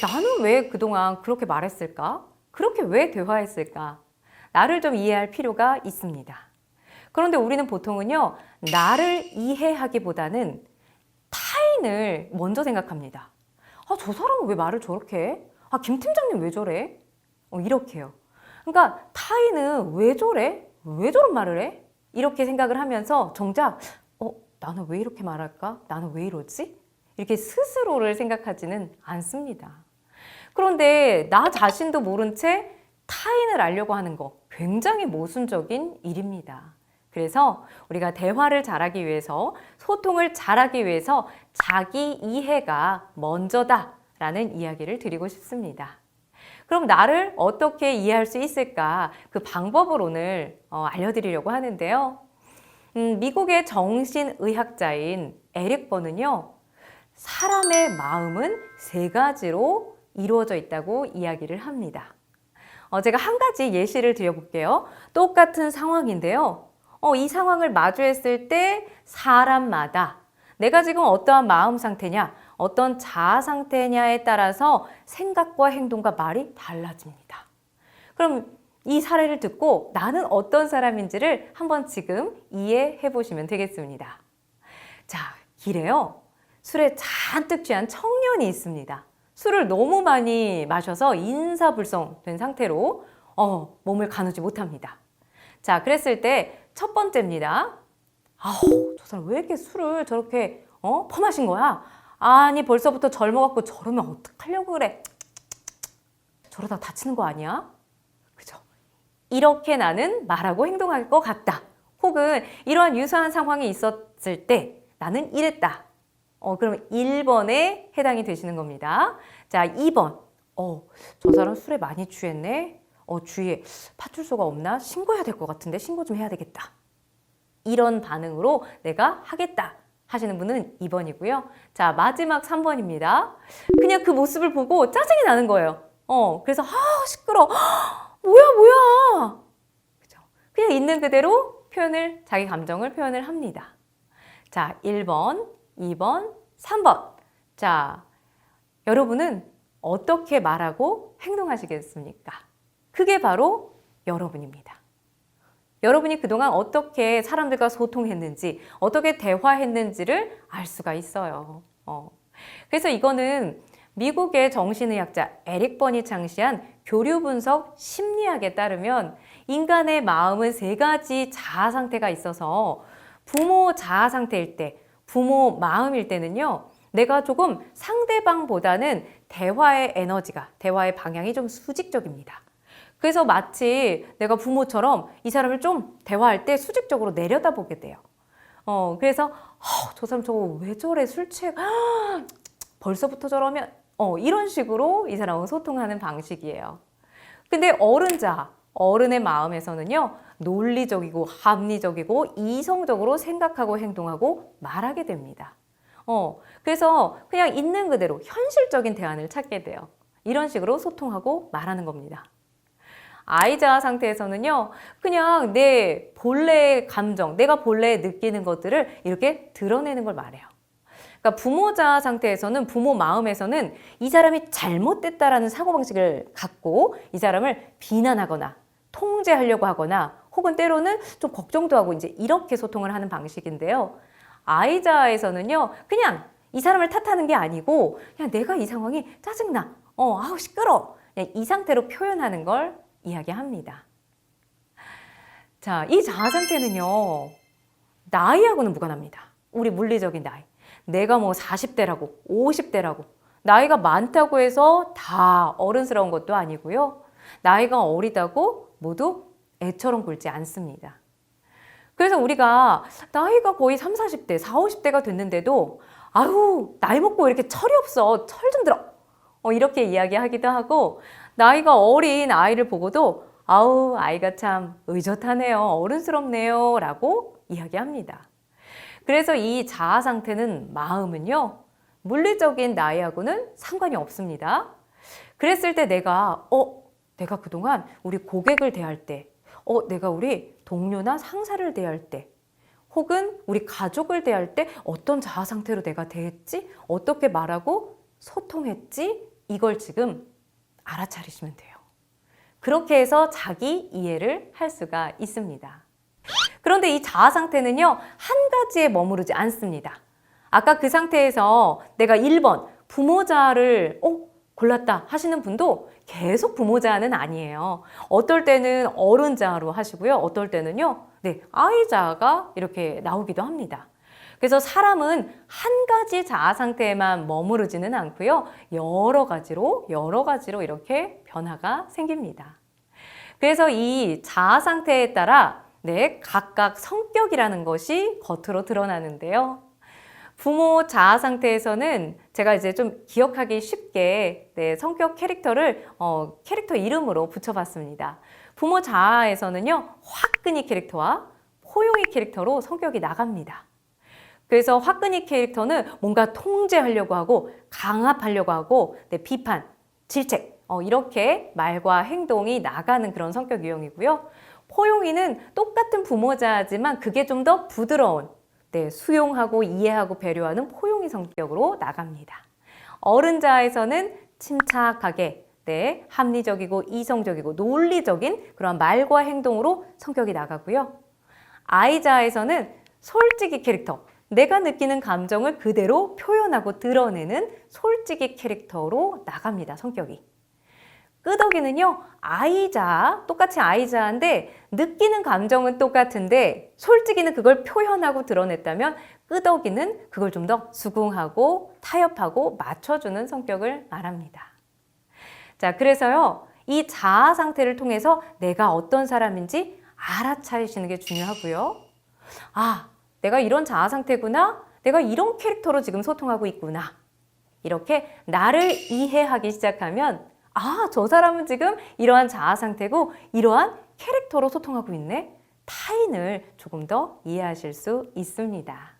나는 왜 그동안 그렇게 말했을까? 그렇게 왜 대화했을까? 나를 좀 이해할 필요가 있습니다. 그런데 우리는 보통은요, 나를 이해하기보다는 타인을 먼저 생각합니다. 아, 저 사람은 왜 말을 저렇게 해? 아, 김 팀장님 왜 저래? 어, 이렇게요. 그러니까 타인은 왜 저래? 왜 저런 말을 해? 이렇게 생각을 하면서 정작, 어, 나는 왜 이렇게 말할까? 나는 왜 이러지? 이렇게 스스로를 생각하지는 않습니다. 그런데 나 자신도 모른 채 타인을 알려고 하는 거 굉장히 모순적인 일입니다. 그래서 우리가 대화를 잘하기 위해서 소통을 잘하기 위해서 자기 이해가 먼저다라는 이야기를 드리고 싶습니다. 그럼 나를 어떻게 이해할 수 있을까? 그 방법을 오늘 어, 알려드리려고 하는데요. 음, 미국의 정신의학자인 에릭 버는요, 사람의 마음은 세 가지로 이루어져 있다고 이야기를 합니다. 어, 제가 한 가지 예시를 드려볼게요. 똑같은 상황인데요. 어, 이 상황을 마주했을 때 사람마다 내가 지금 어떠한 마음 상태냐, 어떤 자아 상태냐에 따라서 생각과 행동과 말이 달라집니다. 그럼 이 사례를 듣고 나는 어떤 사람인지를 한번 지금 이해해 보시면 되겠습니다. 자, 길에요. 술에 잔뜩 취한 청년이 있습니다. 술을 너무 많이 마셔서 인사불성 된 상태로 어, 몸을 가누지 못합니다. 자, 그랬을 때 첫 번째입니다. 아우, 저 사람 왜 이렇게 술을 저렇게 어? 퍼마신 거야? 아니, 벌써부터 젊어갖고 저러면 어떡하려고 그래? 저러다 다치는 거 아니야? 그죠? 이렇게 나는 말하고 행동할 것 같다. 혹은 이러한 유사한 상황이 있었을 때 나는 이랬다. 어, 그럼 1번에 해당이 되시는 겁니다. 자, 2번. 어, 저 사람 술에 많이 취했네. 어, 주위에 파출소가 없나? 신고해야 될 것 같은데 신고 좀 해야 되겠다. 이런 반응으로 내가 하겠다. 하시는 분은 2번이고요. 자, 마지막 3번입니다. 그냥 그 모습을 보고 짜증이 나는 거예요. 어, 그래서, 아, 시끄러. 뭐야, 뭐야. 그죠? 그냥 있는 그대로 표현을, 자기 감정을 표현을 합니다. 자, 1번, 2번, 3번. 자, 여러분은 어떻게 말하고 행동하시겠습니까? 그게 바로 여러분입니다. 여러분이 그동안 어떻게 사람들과 소통했는지, 어떻게 대화했는지를 알 수가 있어요. 어. 그래서 이거는 미국의 정신의학자 에릭 번이 창시한 교류 분석 심리학에 따르면 인간의 마음은 세 가지 자아 상태가 있어서 부모 자아 상태일 때, 부모 마음일 때는요, 내가 조금 상대방보다는 대화의 에너지가, 대화의 방향이 좀 수직적입니다. 그래서 마치 내가 부모처럼 이 사람을 좀 대화할 때 수직적으로 내려다보게 돼요. 어, 그래서, 어, 저 사람 저거 왜 저래? 술 취해? 아, 벌써부터 저러면? 어, 이런 식으로 이 사람은 소통하는 방식이에요. 근데 어른자, 어른의 마음에서는요, 논리적이고 합리적이고 이성적으로 생각하고 행동하고 말하게 됩니다. 어, 그래서 그냥 있는 그대로 현실적인 대안을 찾게 돼요. 이런 식으로 소통하고 말하는 겁니다. 아이자 상태에서는요, 그냥 내 본래의 감정, 내가 본래 느끼는 것들을 이렇게 드러내는 걸 말해요. 그러니까 부모자 상태에서는 부모 마음에서는 이 사람이 잘못됐다라는 사고방식을 갖고 이 사람을 비난하거나 통제하려고 하거나 혹은 때로는 좀 걱정도 하고 이제 이렇게 소통을 하는 방식인데요. 아이자에서는요, 그냥 이 사람을 탓하는 게 아니고 그냥 내가 이 상황이 짜증나, 어, 아우 시끄러, 그냥 이 상태로 표현하는 걸 이야기합니다. 자, 이 자아 상태는요, 나이하고는 무관합니다. 우리 물리적인 나이. 내가 뭐 40대라고, 50대라고, 나이가 많다고 해서 다 어른스러운 것도 아니고요. 나이가 어리다고 모두 애처럼 굴지 않습니다. 그래서 우리가 나이가 거의 3, 40대, 4, 50대가 됐는데도 아유, 나이 먹고 이렇게 철이 없어. 철 좀 들어. 어, 이렇게 이야기하기도 하고 나이가 어린 아이를 보고도 아우, 아이가 참 의젓하네요. 어른스럽네요. 라고 이야기합니다. 그래서 이 자아 상태는 마음은요, 물리적인 나이하고는 상관이 없습니다. 그랬을 때 내가, 어, 내가 그동안 우리 고객을 대할 때, 어, 내가 우리 동료나 상사를 대할 때, 혹은 우리 가족을 대할 때 어떤 자아 상태로 내가 대했지? 어떻게 말하고 소통했지? 이걸 지금 알아차리시면 돼요. 그렇게 해서 자기 이해를 할 수가 있습니다. 그런데 이 자아 상태는요, 한 가지에 머무르지 않습니다. 아까 그 상태에서 내가 1번 부모자를 어, 골랐다 하시는 분도 계속 부모자는 아니에요. 어떨 때는 어른자로 하시고요. 어떨 때는요, 네, 아이자가 이렇게 나오기도 합니다. 그래서 사람은 한 가지 자아 상태에만 머무르지는 않고요. 여러 가지로, 여러 가지로 이렇게 변화가 생깁니다. 그래서 이 자아 상태에 따라 네, 각각 성격이라는 것이 겉으로 드러나는데요. 부모 자아 상태에서는 제가 이제 좀 기억하기 쉽게 네, 성격 캐릭터를 어, 캐릭터 이름으로 붙여봤습니다. 부모 자아에서는요, 화끈이 캐릭터와 포용이 캐릭터로 성격이 나갑니다. 그래서 화끈이 캐릭터는 뭔가 통제하려고 하고 강압하려고 하고 네, 비판, 질책 어, 이렇게 말과 행동이 나가는 그런 성격 유형이고요. 포용이는 똑같은 부모자지만 그게 좀 더 부드러운 네, 수용하고 이해하고 배려하는 포용이 성격으로 나갑니다. 어른자에서는 침착하게 네, 합리적이고 이성적이고 논리적인 그런 말과 행동으로 성격이 나가고요. 아이자에서는 솔직히 캐릭터, 내가 느끼는 감정을 그대로 표현하고 드러내는 솔직히 캐릭터로 나갑니다, 성격이. 끄덕이는요, 아이자, 똑같이 아이자인데, 느끼는 감정은 똑같은데, 솔직히는 그걸 표현하고 드러냈다면, 끄덕이는 그걸 좀 더 수긍하고, 타협하고, 맞춰주는 성격을 말합니다. 자, 그래서요, 이 자아 상태를 통해서 내가 어떤 사람인지 알아차리시는 게 중요하고요. 아, 내가 이런 자아 상태구나. 내가 이런 캐릭터로 지금 소통하고 있구나. 이렇게 나를 이해하기 시작하면 아, 저 사람은 지금 이러한 자아 상태고 이러한 캐릭터로 소통하고 있네. 타인을 조금 더 이해하실 수 있습니다.